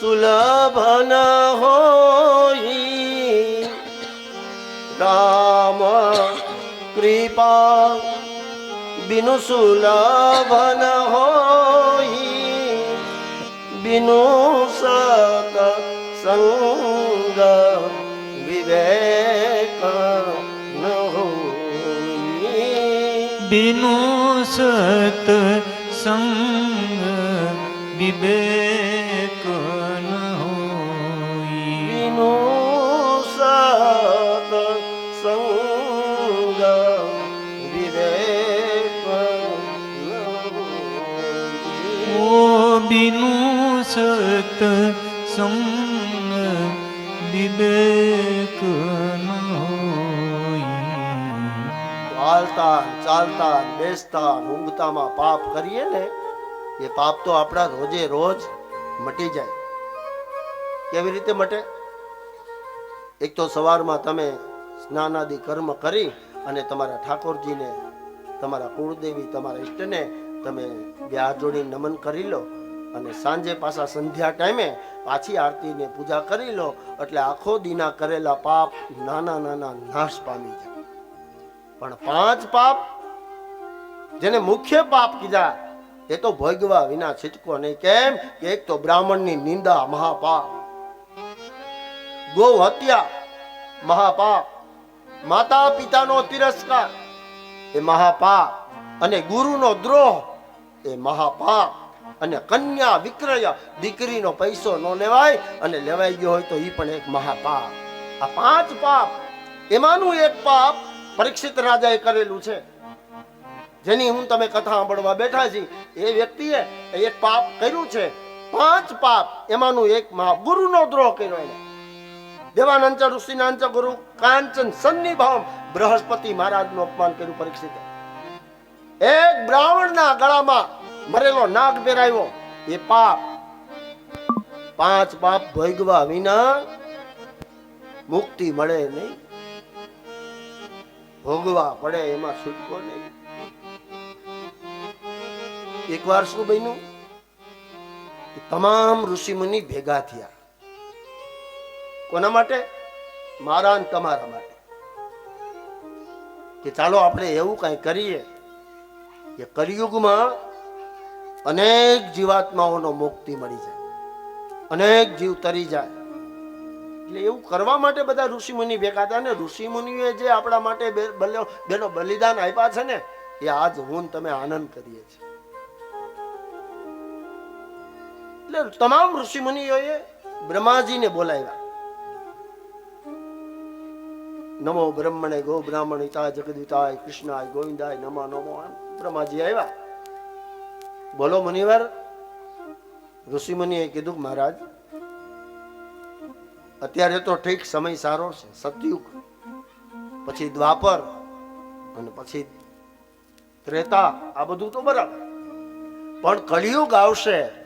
સુલભન હોઈ રામ કૃપા બિનુ સુલભન હોઈ બિનુ સક સંગ વિવેક ન હોઈ બિનુ સત સંગ વિવેક ન હોઈ વિનુ સત સંગ વિવેક ઓ બિનુ સત સંગ વિવેક ન હાલતા ચાલતા બેસતા ઊંઘતામાં પાપ કરીએ ને એ પાપ તો આપણા રોજે રોજ મટી જાય. કેવી રીતે મટે? એક તો સવારમાં તમે સ્નાનાદિ કર્મ કરી અને તમારા ઠાકોરજીને, તમારા કુળદેવી, તમારા ઈષ્ટને તમે બે હાથ જોડી નમન કરી લો અને સાંજે પાછા સંધ્યા ટાઈમે પાછી આરતીને પૂજા કરી લો એટલે આખો દીના કરેલા પાપ નાના નાના નાશ પામી જાય. પણ પાંચ પાપ જેને મુખ્ય પાપ કીધા એ તો ભોગવા વિના છિટકો નહીં. કેમ? એક તો બ્રાહ્મણની નિંદા મહાપાપ. ગૌ હત્યા મહાપાપ. માતા પિતાનો તિરસ્કાર એ મહાપાપ. અને ગુરુનો દ્રોહ એ મહાપાપ. અને કન્યા વિક્રય દીકરીનો પૈસો ન લેવાય અને લેવાઈ ગયો હોય તો એ પણ એક મહાપાપ. આ પાંચ પાપ, એમાંનું એક પાપ પરીક્ષિત રાજાએ કરેલું છે. જેની હું તમે કથા સાંભળવા બેઠા છી, એ વ્યક્તિએ એક પાપ કર્યું છે. પાંચ પાપ એમાંનું એક મહા ગુરુનો દ્રોહ કર્યો એને. દેવાનંદ ઋષિનાંચ ગુરુ કાંચન સન્નિભાવ બૃહસ્પતિ મહારાજનું અપમાન કર્યું પરીક્ષિત. એક બ્રાહ્મણના ગળામાં મરેલો નાગ પહેરાયો એ પાપ પાંચ પાપ ભોગવા વિના મુક્તિ મળે નહીં. ભોગવા પડે એમાં છૂટકો નહીં. એકવાર શું બન્યું? તમામ ઋષિમુનિ ભેગા થયા. કોના માટે? મારા અને તમારા માટે. કે ચાલો આપણે એવું કઈ કરીએ કે કરિયુગમાં અનેક જીવાત્માઓનો મુક્તિ મળી જાય. અનેક જીવ તરી જાય. એટલે એવું કરવા માટે બધા ઋષિમુનિ ભેગા હતા ને ઋષિમુનિએ જે આપણા માટે બેનો બલિદાન આપ્યા છે ને, એ આજ હું તમે આનંદ કરીએ છીએ. એટલે તમામ ઋષિમુનિઓએ બ્રહ્માજીને બોલાવ્યા. નમો બ્રહ્મણે ગો બ્રાહ્મણ હિતાય જગદિતાય કૃષ્ણાય ગોવિંદાય નમો નમો બ્રહ્માજી આવ્યા. બોલો મુનિવર, ઋષિમુનિએ કીધું, મહારાજ, અત્યારે તો ઠીક સમય સારો છે, સતયુગ. પછી દ્વાપર અને પછી ત્રેતા, આ બધું તો બરાબર. પણ કળિયુગ આવશે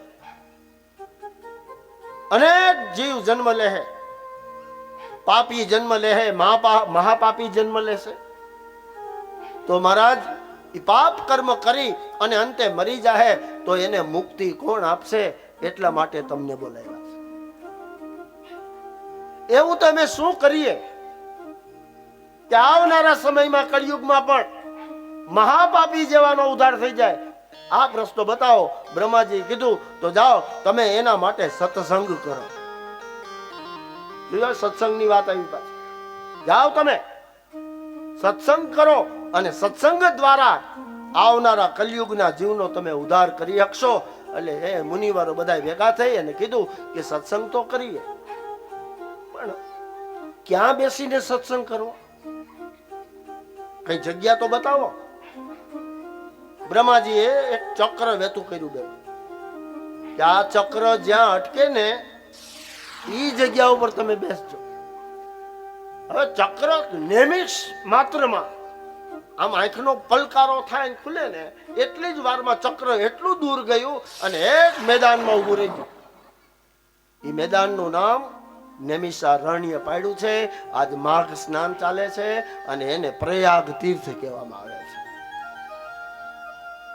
અનેક જીવ જન્મ લે હે પાપી જન્મ લે હે મહાપાપી જન્મ લેશે. તો મહારાજ પાપ કર્મ કરી અને અંતે મરી જાહે, તો એને મુક્તિ કોણ આપશે? એટલા માટે તમને બોલાવ્યા છે. એવું તો અમે શું કરીએ? કે આવનારા સમયમાં કળિયુગમાં પણ મહાપાપી જેવાનો ઉદ્ધાર થઈ જાય. આ પ્રશ્નો બતાવો. બ્રહ્માજી કીધું, તો જાઓ, તમે એના માટે સત્સંગ કરો. સત્સંગની વાત આવી પાછી. જાઓ તમે. સત્સંગ કરો અને સત્સંગ દ્વારા આવનારા કલયુગના જીવનો તમે ઉદ્ધાર કરી શકશો એટલે એ મુનિવારો બધા ભેગા થઈ અને કીધું કે સત્સંગ તો કરીએ. પણ ક્યાં બેસીને સત્સંગ કરવો? કઈ જગ્યા તો બતાવો. બ્રહ્માજીએ એક ચક્ર વેતું કર્યું બે. કે આ ચક્ર જ્યાં અટકે ને એ જગ્યા ઉપર તમે બેસજો. હવે ચક્ર નિમિષ માત્રમાં આમ આંખનો પલકારો થાય ને ખુલે ને, એટલી જ વારમાં ચક્ર એટલું દૂર ગયું અને એક મેદાનમાં ઊભું રહી ગયું. એ મેદાનનું નામ નેમિષારણ્ય પાડ્યું છે. આજ માઘ સ્નાન ચાલે છે અને એને પ્રયાગ તીર્થ કહેવામાં આવે છે.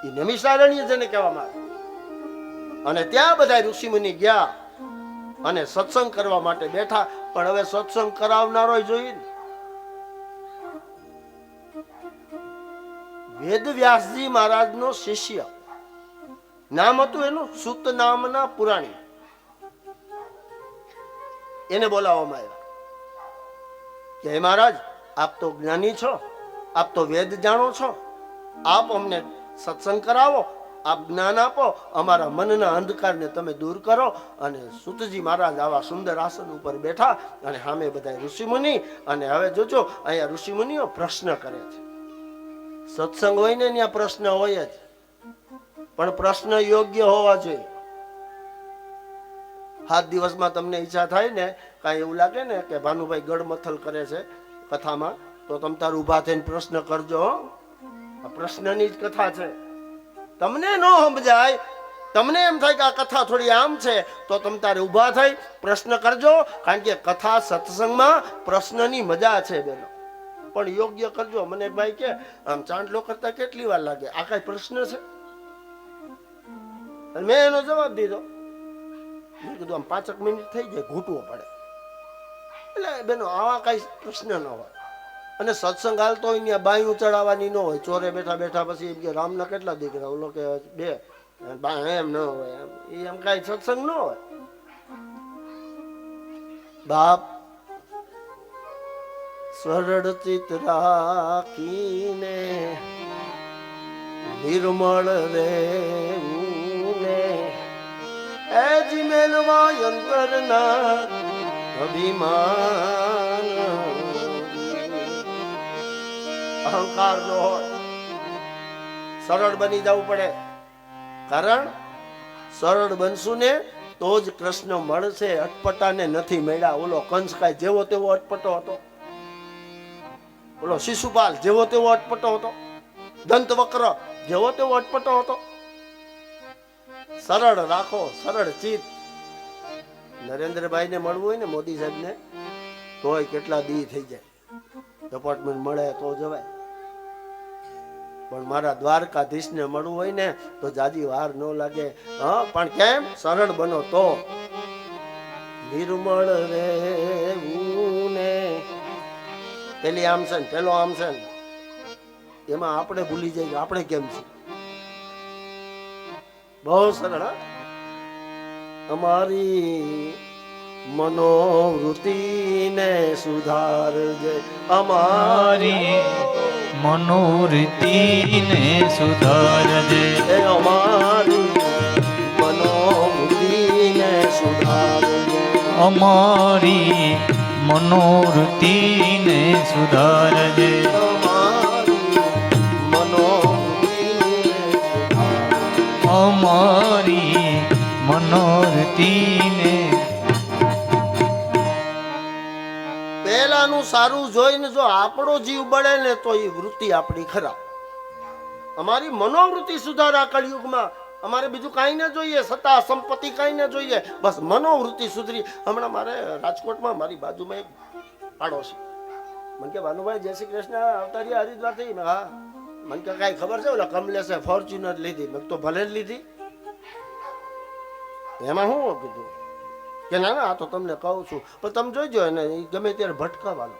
એ નમિષારણ્ય જેને કહેવામાં આવે. અને ત્યાં બધા ઋષિમુનિ ગયા અને સત્સંગ કરવા માટે બેઠા. પણ હવે સત્સંગ કરાવનારો જોઈએ વેદ વ્યાસજી મહારાજનો શિષ્ય. નામ હતું એનું? સુત નામના પુરાણી. એને બોલાવવામાં આવ્યા. કે મહારાજ, આપ તો જ્ઞાની છો. આપ તો વેદ જાણો છો. આપ અમને સત્સંગ કરાવો, આપ જ્ઞાન આપો, અમારા મનના અંધકારને તમે દૂર કરો અને સુતજી મહારાજ આવા સુંદર આસન ઉપર બેઠા અને સામે બધા ઋષિમુનિ અને હવે જોજો, અહીંયા ઋષિમુનિઓ પ્રશ્ન કરે છે. સત્સંગ હોય ને ત્યાં પ્રશ્ન હોય જ. પણ પ્રશ્ન યોગ્ય હોવા જોઈએ. સાત દિવસમાં તમને ઈચ્છા થાય ને, કાંઈ એવું લાગે ને કે ભાનુભાઈ ગડમથલ કરે છે કથામાં, તો તમ તાર ઊભા થઈને પ્રશ્ન કરજો હો. પ્રશ્નની જ કથા છે. તમને ન સમજાય, તમને એમ થાય કે આ કથા થોડી આમ છે, તો તમે તારે ઊભા થઈ પ્રશ્ન કરજો, કારણ કે કથા સત્સંગમાં પ્રશ્નની મજા છે બેનો. પણ યોગ્ય કરજો. મને ભાઈ કે, આમ ચાંદલો કરતા કેટલી વાર લાગે? આ કઈ પ્રશ્ન છે? મેં એનો જવાબ દીધો. મેં કીધું, આમ પાંચક મિનિટ થઈ જાય, ઘૂંટવો પડે. એટલે બેનો, આવા કઈ પ્રશ્ન ન હોય. અને સત્સંગ હાલતો હોય ત્યાં બાયું ચડાવવાની ન હોય. ચોરે બેઠા બેઠા પછી એમ કે રામના કેટલા દીકરા? ઓલો કે બે. એમ ન હોય એમ. એમ કાંઈ સત્સંગ ન હોય. બાપ સરળ ચિત રાખીને નિર્મળ રે એ જીમેલવા અંતરના અભિમાન. અહંકાર નો હોય. સરળ બની જવું પડે. કારણ, સરળ બનશું ને તો જ કૃષ્ણ મળશે, અટપટાને નથી મળ્યા. ઓલો કંસ કાંઈ જેવો તેવો અટપટો હતો. ઓલો શિશુપાલ જેવો તેવો અટપટો હતો. દંત વક્ર જેવો તેવો અટપટો હતો. સરળ રાખો, સરળ ચિત્ત. નરેન્દ્રભાઈને મળવું હોય ને મોદી સાહેબને, તોય કેટલા દી થઈ જાય. એપાર્ટમેન્ટ મળે તો જવાય પણ મારા દ્વારકાધીશને મળવું હોય ને, તો જાજી વાર ન લાગે. હા, પણ કેમ? સરળ બનો તો. નિર્મળ રહેવું ને પેલી આમ છે ને, પેલો આમ છે ને. એમાં આપણે ભૂલી જઈએ આપણે કેમ છે બહુ સરળ? અમારી મનોવૃત્તિને સુધારજે અમારી મનોવૃત્તિને મનોરતિને સુધારજે એ અમારી મનોવૃત્તિને સુધારજે અમારી મનોરતિને સુધારજે અમારી મનોવૃત્તિને સુધારજે. અમારી મનોરતિને પહેલાનું સારું જોઈને જો આપણો જીવ બળે ને તો એ વૃત્તિ આપણી ખરાબ. અમારી મનોવૃત્તિ સુધારા કળિયુગમાં અમારે બીજું કાંઈ ન જોઈએ, સત્તા, સંપત્તિ કાંઈ ન જોઈએ. બસ મનોવૃત્તિ સુધરી. હમણાં મારે રાજકોટમાં મારી બાજુમાં એક પાડોશી. મને કે ભાનુભાઈ જય શ્રી કૃષ્ણ, અવતારી હરિદ્વાર થઈ. હા. મને કે, કાંઈ ખબર છે? ઓલા કમલેશે ફોર્ચ્યુનર લીધી. મેં તો ભલે જ લીધી. એમાં હું કીધું કે ના ના આ તો તમને કહું છું. પણ તમે જોઈજો એને ગમે ત્યારે ભટકાવાનું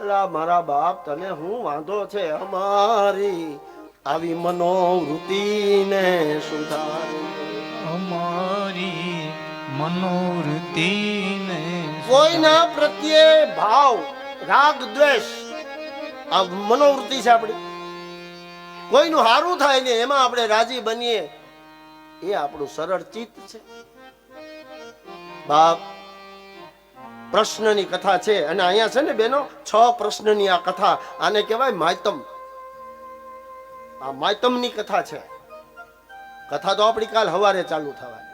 અલા મારા બાપ તને હું વાંધો છે? અમારી આવી મનોવૃત્તિને સુધાર. અમારી ને કોઈના પ્રત્યે ભાવ રાગ દ્વેષ આ મનોવૃત્તિ છે આપણી. કોઈનું સારું થાય ને એમાં આપણે રાજી બનીએ એ આપણું સરળ ચિત્ત છે. બાપ, પ્રશ્નની કથા છે. અને અહીંયા છે ને બેનો, છ પ્રશ્નની આ કથા. આને કહેવાય માયતમ. આ માયતમની કથા છે. કથા તો આપણી કાલ હવારે ચાલુ થવાની.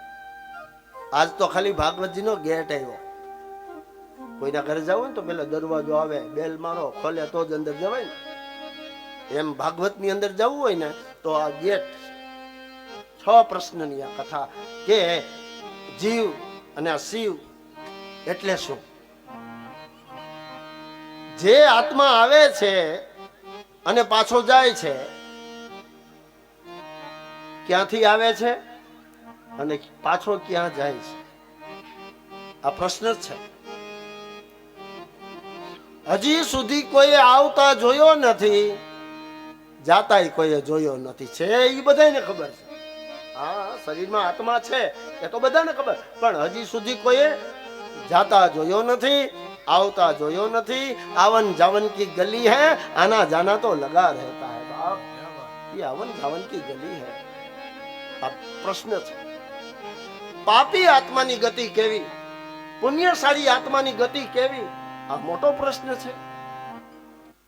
આજ તો ખાલી ભાગવતજીનો ગેટ આવ્યો. કોઈના ઘરે જવું ને તો પેલા દરવાજો આવે, બેલ મારો, ખોલે તો જ અંદર જવાય ને. એમ ભાગવતની અંદર જવું હોય ને તો આ ગેટ છ પ્રશ્નની આ કથા કે જીવ અને આ શિવ એટલે શું? જે આત્મા આવે છે અને પાછો જાય છે, ક્યાંથી આવે છે અને પાછો ક્યાં જાય છે? આ પ્રશ્ન છે. હજી સુધી કોઈ આવતા જોયો નથી, જાતાય કોઈએ જોયો નથી. છે એ બધાને ખબર છે. હા, શરીરમાં આત્મા છે, એ તો બધાને ખબર. પણ હજી સુધી કોઈએ જાતા જોયો નથી, આવતા જોયો નથી, આવન જાવન કી ગલી હે, આના જાના તો લગા રહેતા હે બાપ. એ આવન જાવન કી ગલી હે. આ પ્રશ્ન છે. પાપી આત્માની ગતિ કેવી? પુણ્યશાળી આત્માની ગતિ કેવી? આ મોટો પ્રશ્ન છે.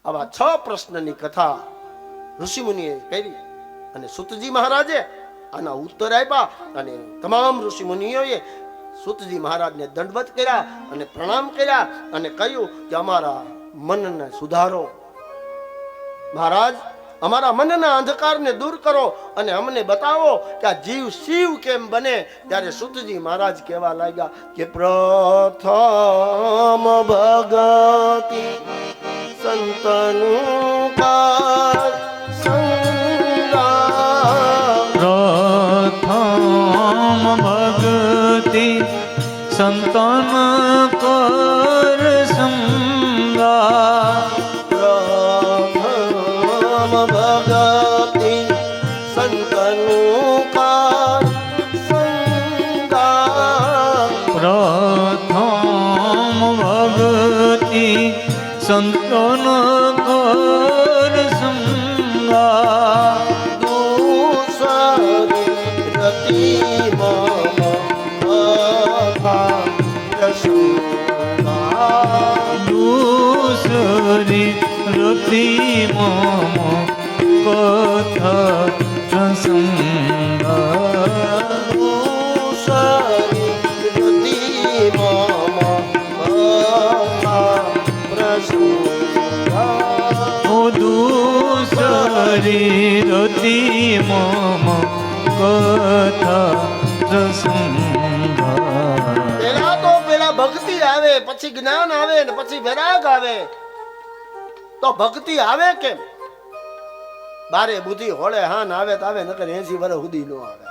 આવા છ પ્રશ્નની કથા ઋષિમુનિએ કરી. અને સુતજી મહારાજે આના ઉત્તર આપ્યા અને તમામ ઋષિમુનિઓએ સુતજી મહારાજને દંડવત કર્યા અને પ્રણામ કર્યા અને કહ્યું કે અમારા મનને સુધારો. મહારાજ, અમારા મનના અંધકારને દૂર કરો અને અમને બતાવો કે આ જીવ શિવ કેમ બને? ત્યારે સુતજી મહારાજ કહેવા લાગ્યા કે પ્રથમ ભગતી સંતનું સંતન દૂસરી मम कथा પેલા તો પેલા ભક્તિ આવે, પછી જ્ઞાન આવે ને પછી વૈરાગ આવે. તો ભક્તિ આવે કેમ? બારે બુદ્ધિ હોળે હાન આવે તો આવે, નકર એસી વર્ષ સુધી નો આવે.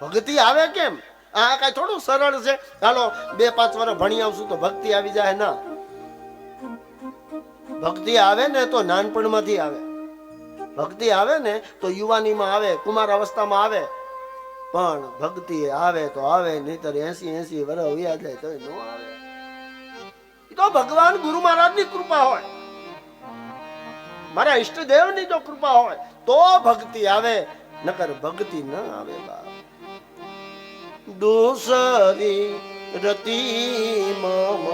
ભક્તિ આવે કેમ? આ કઈ થોડું સરળ છે. ચાલો બે પાંચ વર્ષ ભણી આવશું તો ભક્તિ આવી જાય ના. ભક્તિ આવે ને તો નાનપણમાંથી આવે. ભક્તિ આવે ને તો યુવાનીમાં આવે, કુમાર અવસ્થામાં આવે. પણ ભક્તિ આવે તો આવે, નહીતર એસી એસી વર્ષ વ્યા જાય તો ન આવે. તો ભગવાન ગુરુ મહારાજની કૃપા હોય. મારા ઈષ્ટદેવની જો કૃપા હોય, તો ભક્તિ આવે, નકર ભક્તિ ન આવે બા દોસરી રતિ મમ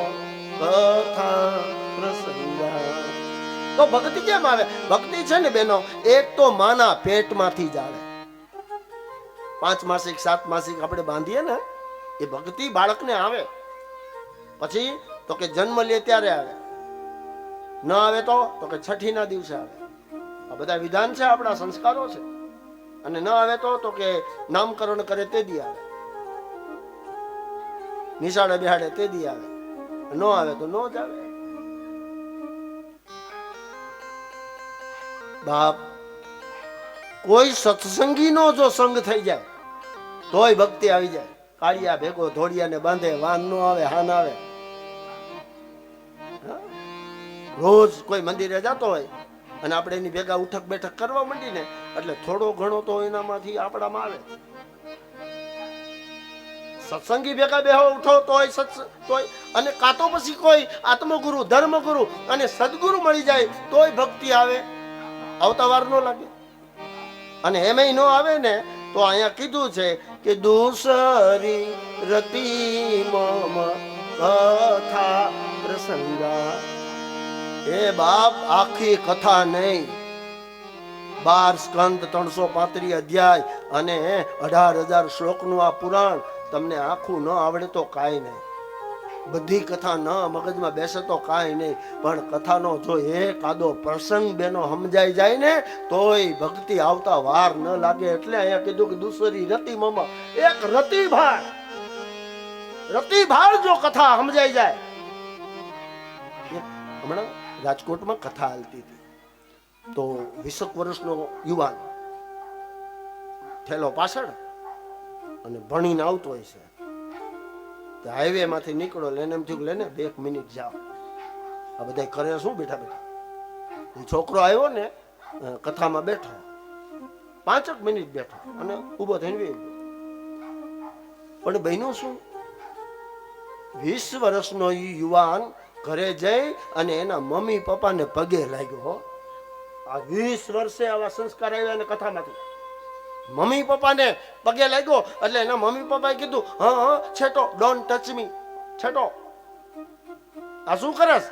કથા પ્રસંગા તો ભક્તિ કેમ આવે? ભક્તિ છે ને બેનો, એક તો માના પેટમાંથી જ આવે. પાંચ માસિક, સાત માસિક આપણે બાંધીએ ને, એ ભક્તિ બાળકને આવે. પછી તો કે જન્મ લે ત્યારે આવે. ન આવે તો તો કે છઠ્ઠીના દિવસે આવે. આ બધા વિધાન છે, આપણા સંસ્કારો છે. અને ન આવે તો તો કે નામકરણ કરે તે દી આવે. નિશાળે બિહાડે તે દી આવે. ન આવે તો ન જ આવે. બાપ, કોઈ સત્સંગીનો જો સંગ થઈ જાય, તોય ભક્તિ આવી જાય. કાળિયા ભેગો ધોળિયાને બાંધે, વાન નો આવે, હાન આવે? રોજ કોઈ મંદિરે જતો હોય અને આપણે એની ભેગા ઉઠક બેઠક કરવા માંડીને, એટલે થોડો ઘણો તો એનામાંથી આપણામાં આવે. સત્સંગી ભેગા બેહો, ઉઠો, તોય સત્સ, તોય, અને કાં તો પછી કોઈ આત્મગુરુ, ધર્મગુરુ અને સદગુરુ મળી જાય, તોય ભક્તિ આવે. આવતા વાર નો લાગે. અને એમેય નો આવે ને, તો અહીંયા કીધું છે કે દુસરી રતિ મમ કથા પ્રસંગા. એ બાપ આખી કથા નહીં. બાર સ્કંદ ત્રણસો પાંત્રી અધ્યાય અને અઢાર હજાર શ્લોકનું આ પુરાણ તમને આખું ન આવડે તો કાંઈ નહીં. બધી કથા ન મગજમાં બેસે તો કાંઈ નહીં. પણ કથાનો જો એક આદો પ્રસંગ બેનો સમજાઈ જાય ને, તોય ભક્તિ આવતા વાર ન લાગે. એટલે અહીંયા કીધું કે દુસરી રતિ મમા. એક રતિ ભાર. રતિ ભાર જો કથા સમજાઈ જાય. હમણાં રાજકોટમાં કથા હાલતી હતી. તો વીસક વર્ષનો યુવાન. થેલો પાછળ. અને ભણીને આવતો હોય છે. તો હાઈવે માંથી નીકળો લેને એમ થયું લેને બે મિનિટ જાઓ. આ બધા કરે શું બેઠા બેઠા? છોકરો આવ્યો ને કથામાં બેઠો. પાંચક મિનિટ બેઠો અને ઊભો થઈને વહી પણ બહેનો શું? વીસ વર્ષનો યુવાન ઘરે જઈ અને એના મમ્મી પપ્પાને પગે લાગ્યો આ વીસ વર્ષે આવા સંસ્કાર આવ્યા અને કથામાંથી. મમ્મી પપ્પાને પગે લાગ્યો એટલે એના મમ્મી પપ્પાએ કીધું, હા હા, છેટો ડોન્ટ ટચ મી છેટો. આ શું કરસ?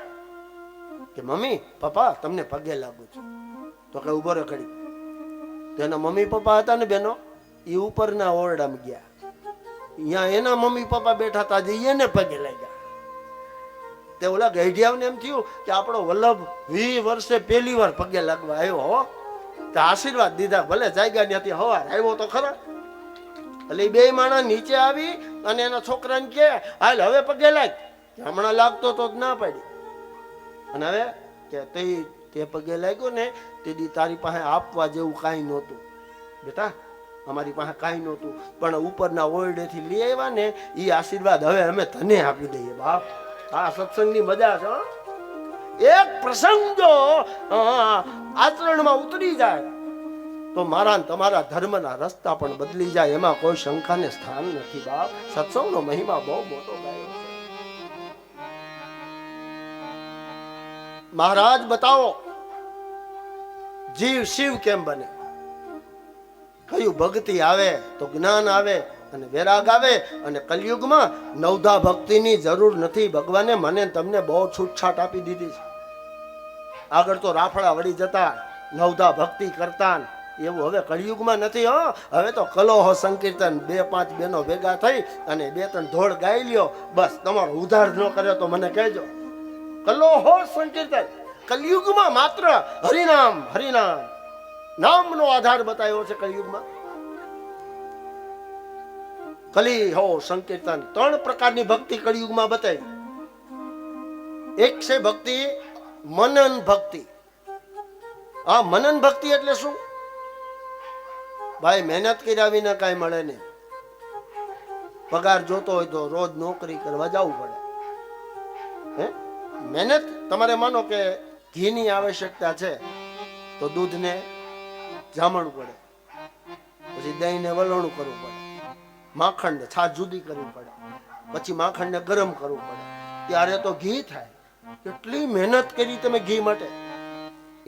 કે મમ્મી, પપ્પા, તમને પગે લાગુ છું. તો કે ઊભો રખડી ખડી તો એના મમ્મી પપ્પા હતા ને બેનો, એ ઉપરના ઓરડામાં ગયા. અહીંયા એના મમ્મી પપ્પા બેઠા હતા જે એને પગે લાગ્યા. તે ઓલા ગઈઢિયાને એમ થયું કે આપણો વલ્લભ વી વર્ષે પહેલી વાર પગે લાગવા આવ્યો હો. તો આશીર્વાદ દીધા. ભલે જાગ્યા ત્યાંથી હવાર આવ્યો તો ખરા. એટલે બે માણસ નીચે આવી અને એના છોકરાને કે હાલ હવે પગે લાગ. હમણાં લાગતો તો જ ના પાડી. અને હવે કે તે તે પગે લાગ્યો ને, તે દી તારી પાસે આપવા જેવું કાંઈ નહોતું. બેટા, અમારી પાસે કાંઈ નહોતું. પણ ઉપરના ઓરડેથી લઈ આવ્યા ને એ આશીર્વાદ હવે અમે તને આપી દઈએ, બાપ. આ સત્સંગની મજા છે. એક પ્રસંગ જો આચરણમાં ઉતરી જાય. તો મારા તમારા ધર્મના રસ્તા પણ બદલી જાય, એમાં કોઈ શંકાને સ્થાન નથી બાપ. સત્સંગનો મહિમા બહુ મોટો મહારાજ, બતાવો. જીવ શિવ કેમ બને? કયું ભક્તિ આવે તો જ્ઞાન આવે અને વૈરાગ આવે અને કલયુગમાં નવધા ભક્તિની જરૂર નથી. ભગવાને મને તમને બહુ છૂટછાટ આપી દીધી છે. આગળ તો રાફડા વળી જતા, નવધા ભક્તિ કરતા એવું હવે કળિયુગમાં નથી, હો. હવે તો કલોહો સંકીર્તન બે પાંચ બેનો ભેગા થઈ અને બે ત્રણ ધોળ ગાઈ લ્યો. બસ, તમારો ઉધાર ન કર્યો તો મને કહેજો. કલોહો સંકીર્તન. કલયુગમાં માત્ર હરિનામ હરિનામ. નામનો આધાર બતાવ્યો છે કલયુગમાં. કલી હો સંકીર્તન ત્રણ પ્રકારની ભક્તિ કળિયુગમાં બતાવી એક છે ભક્તિ મનન ભક્તિ. આ મનન ભક્તિ એટલે શું? ભાઈ મહેનત કર્યા વિના કાંઈ મળે નહીં. પગાર જોતો હોય તો રોજ નોકરી કરવા જવું પડે. હે? મહેનત તમારે માનો કે ઘીની આવશ્યકતા છે, તો દૂધને જામણું પડે. પછી દહીંને વલણું કરવું પડે. માખણને છાશ જુદી કરવી પડે. પછી માખણને ગરમ કરવું પડે. ત્યારે તો ઘી થાય. કેટલી મહેનત કરી તમે ઘી માટે.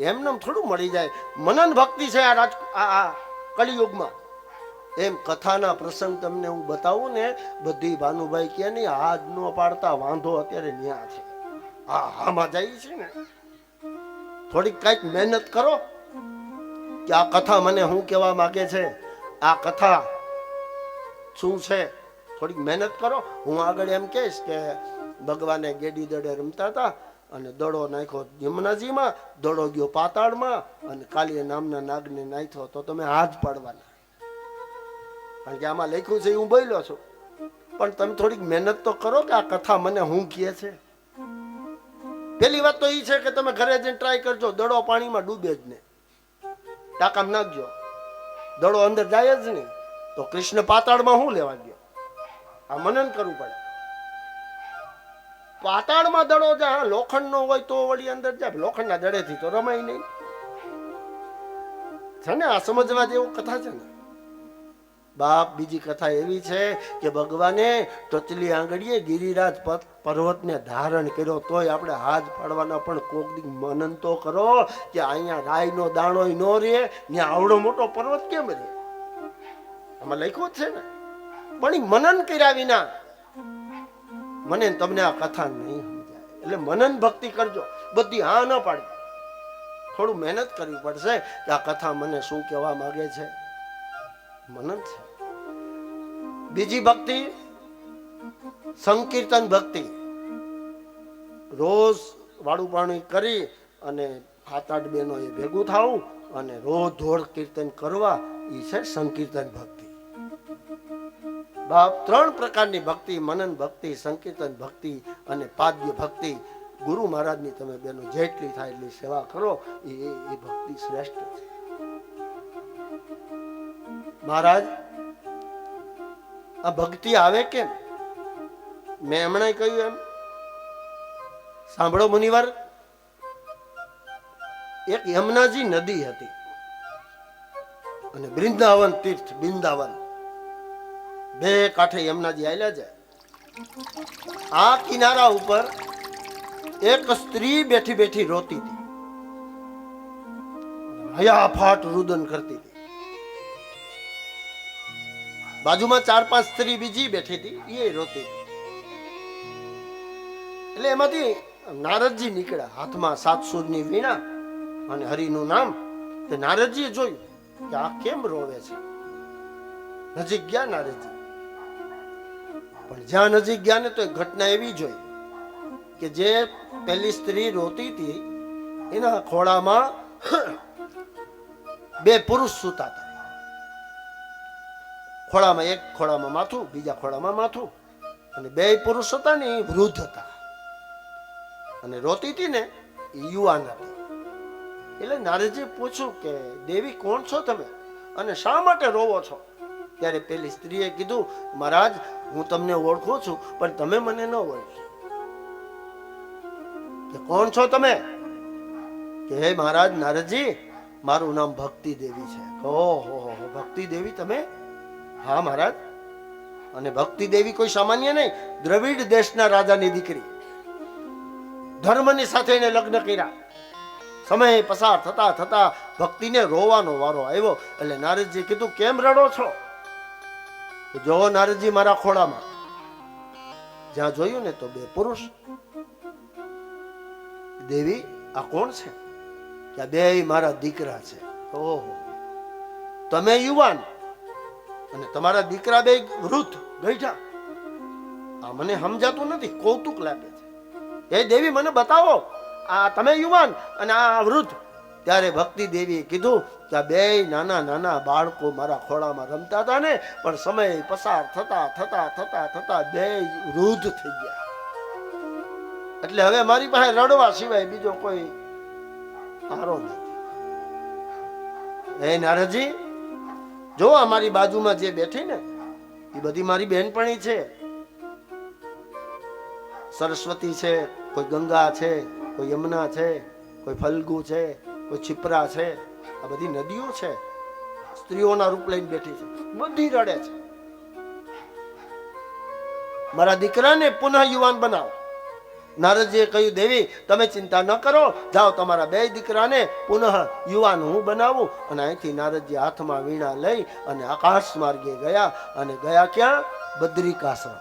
એમને થોડું મળી જાય. મનન ભક્તિ છે આ રાજ આ કલિયુગમાં એમ કથાના પ્રસંગ તમને હું બતાવું ને, બધી ભાનુભાઈ કે નહીં હાથ ન પાડતા વાંધો અત્યારે ન્યા છે. હા હામાં જાય છે ને. થોડીક કંઈક મહેનત કરો. કે આ કથા મને શું કહેવા માંગે છે? આ કથા શું છે. થોડીક મહેનત કરો. હું આગળ એમ કહીશ કે ભગવાને ગેડી દડે રમતા હતા અને દડો નાખ્યો યમુનાજીમાં, દડો ગયો પાતાળમાં અને કાલીએ નામના નાગને નાખ્યો. તો તમે હાથ પાડવાના. કારણ કે આમાં લખ્યું છે, હું બોલ્યો છું. પણ તમે થોડીક મહેનત તો કરો કે આ કથા મને હું કહે છે. પેલી વાત તો એ છે કે તમે ઘરે જઈને ટ્રાય કરજો. દડો પાણીમાં ડૂબે જ નહીં. ટાંકામાં નાખજો. દડો અંદર જાય જ નહીં. તો કૃષ્ણ પાતાળમાં શું લેવા ગયો? આ મનન કરવું પડે. પાતાળમાં દડો જાય લોખંડ નો હોય તો વળી અંદર જાય લોખંડના દડેથી તો રમાય નહીં. છે ને, આ સમજવા જેવું કથા છે ને? બાપ, બીજી કથા એવી છે કે ભગવાને ટચલી આંગળીએ ગિરિરાજ પર્વત પર્વતને ધારણ કર્યો, તોય આપણે હાથ પાડવાના પણ કોક મનન તો કરો કે અહીંયા રાયનો દાણો નો રે ત્યાં આવડો મોટો પર્વત કેમ રે આમાં લખ્યું છે ને. પણ મનન કર્યા વિના મને તમને આ કથા નહીં એટલે મનન ભક્તિ કરજો. બધી હા ન પાડી થોડું મહેનત કરવી પડશે કે આ કથા મને શું કહેવા માંગે છે. મનન છે. બીજી ભક્તિ, સંકીર્તન ભક્તિ. રોજ વાળું પાણી કરી અને સાત આઠ બહેનો એ ભેગું થવું અને રોજ ધોળ કીર્તન કરવા. એ છે સંકીર્તન ભક્તિ. બાપ ત્રણ પ્રકારની ભક્તિ, મનન ભક્તિ, સંકીર્તન ભક્તિ અને પાદ્ય ભક્તિ. ગુરુ મહારાજની તમે બેનો જેટલી થાય એટલી સેવા કરો, એ એ- ભક્તિ શ્રેષ્ઠ છે. મહારાજ, આ ભક્તિ આવે કેમ? મેં હમણાં કહ્યું એમ. સાંભળો મુનિવાર, એક યમુનાજી નદી હતી અને બૃંદાવન તીર્થ, બૃંદાવન. બે કાંઠે યમુનાજી આવેલા છે, આ કિનારા ઉપર એક સ્ત્રી બેઠી બેઠી રોતી હતી. હયાફાટ રુદન કરતી હતી. બાજુમાં ચાર પાંચ સ્ત્રી બીજી બેઠી હતી એ રોતી એટલે એમાંથી નારદજી નીકળ્યા, હાથમાં સાત સૂરની વીણા અને હરિનું નામ. નારદજીએ જોયું કે આ કેમ રોવે છે? નજીક ગયા નારદજી. પણ જ્યાં નજીક ગયા ને તો એ ઘટના એવી જોઈ કે જે પેલી સ્ત્રી રોતી હતી, એના ખોળામાં બે પુરુષ સૂતા હતા. ખોળામાં એક ખોળામાં માથું, બીજા ખોળામાં માથું, અને બે પુરુષ હતા ને એ વૃદ્ધ હતા. અને રોતી હતી ને એ યુવાન હતી. એટલે નારદજી પૂછ્યું કે, દેવી, કોણ છો તમે? અને શા માટે રોવો છો? ત્યારે પેલી સ્ત્રીએ કીધું, મહારાજ, હું તમને ઓળખું છું, પણ તમે મને ન ઓળખો. કે કોણ છો તમે? કે હે મહારાજ નારદજી, મારું નામ ભક્તિ દેવી છે. ઓહો ભક્તિ દેવી તમે? હા, મહારાજ. અને ભક્તિ દેવી કોઈ સામાન્ય નહીં, દ્રવિડ દેશના રાજાની દીકરી. ધર્મની સાથે એને લગ્ન કર્યા. સમય પસાર થતા થતા ભક્તિને રોવાનો વારો આવ્યો. એટલે નારદજી કીધું, કેમ રડો છો? જો નારદજી મારા ખોળામાં. જ્યાં જોયું ને તો બે પુરુષ. દેવી, આ કોણ છે? આ બે મારા દીકરા છે. ઓહો. તમે યુવાન અને તમારા દીકરા બે વૃદ્ધ ગઈઠા આ મને સમજાતું નથી, કૌતુક લાગે છે. એ દેવી, મને બતાવો, આ તમે યુવાન અને આ વૃદ્ધ. ત્યારે ભક્તિ દેવીએ કીધું કે આ બે નાના નાના બાળકો મારા ખોળામાં રમતા હતા ને, પણ સમય પસાર થતા થતા થતા થતા બે વૃદ્ધ થઈ ગયા. એટલે હવે મારી પાસે રડવા સિવાય બીજો કોઈ આરો નથી. હે નારદજી જો અમારી બાજુમાં જે બેઠી ને, એ બધી મારી બહેનપણી છે. સરસ્વતી છે, કોઈ ગંગા છે, કોઈ યમુના છે, કોઈ ફલ્ગુ છે છિપરા છે. આ બધી નદીઓ છે. સ્ત્રીઓના રૂપ લઈને બેઠી છે. બધી રડે છે. મારા દીકરાને પુનઃ યુવાન બનાવો. નારદજીએ કહ્યું, દેવી, તમે ચિંતા ન કરો. જાઓ તમારા બે દીકરાને પુનઃ યુવાન હું બનાવું. અને અહીંથી નારદજી હાથમાં વીણા લઈ અને આકાશ માર્ગે ગયા અને ગયા ક્યાં? બદ્રિકાશ્રમ.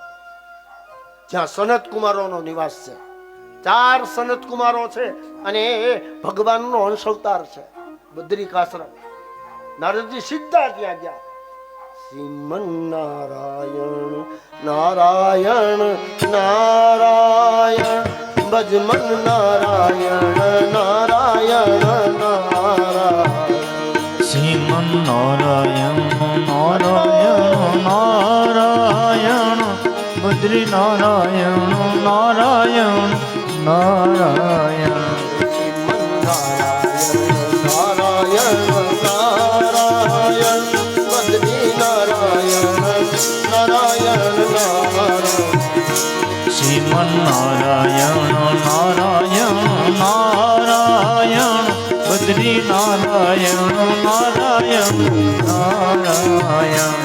જ્યાં સનત કુમારોનો નિવાસ છે. ચાર સનત કુમારો છે. અને એ ભગવાનનો અંશ અવતાર છે બદ્રિકાશ્રમ નારદજી સીધા ત્યાં ગયા. નારાયણ નારાયણ નારાયણ, ભજમન નારાયણ નારાયણ નારાયણ. શ્રીમન નારાયણ નારાયણ નારાયણ, બદ્રી નારાયણ નારાયણ નારાયણ. નારાયણ નારાયણ નારાયણ બદ્રી નારાયણ નારાયણ નારાયણ.